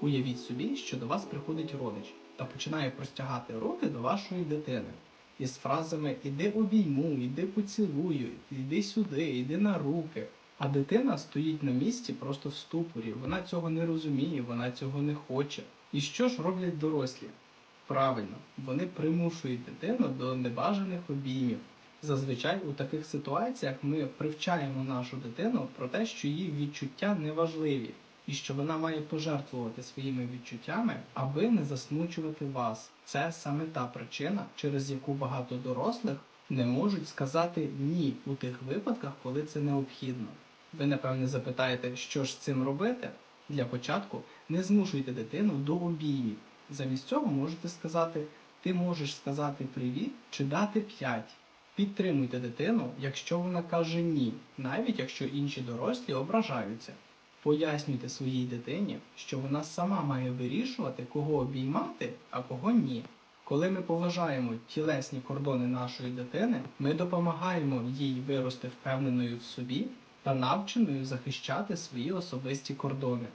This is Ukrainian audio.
Уявіть собі, що до вас приходить родич та починає простягати руки до вашої дитини із фразами Іди обійму, іди поцілую, іди сюди, іди на руки. А дитина стоїть на місці просто в ступорі. Вона цього не розуміє, вона цього не хоче. І що ж роблять дорослі? Правильно, вони примушують дитину до небажаних обіймів. Зазвичай у таких ситуаціях ми привчаємо нашу дитину про те, що її відчуття неважливі, і що вона має пожертвувати своїми відчуттями, аби не засмучувати вас. Це саме та причина, через яку багато дорослих не можуть сказати ні у тих випадках, коли це необхідно. Ви напевне запитаєте, що ж з цим робити? Для початку не змушуйте дитину до обіймів. Замість цього можете сказати: ти можеш сказати привіт чи дати 5. Підтримуйте дитину, якщо вона каже ні, навіть якщо інші дорослі ображаються. Пояснюйте своїй дитині, що вона сама має вирішувати, кого обіймати, а кого ні. Коли ми поважаємо тілесні кордони нашої дитини, ми допомагаємо їй вирости впевненою в собі та навченою захищати свої особисті кордони.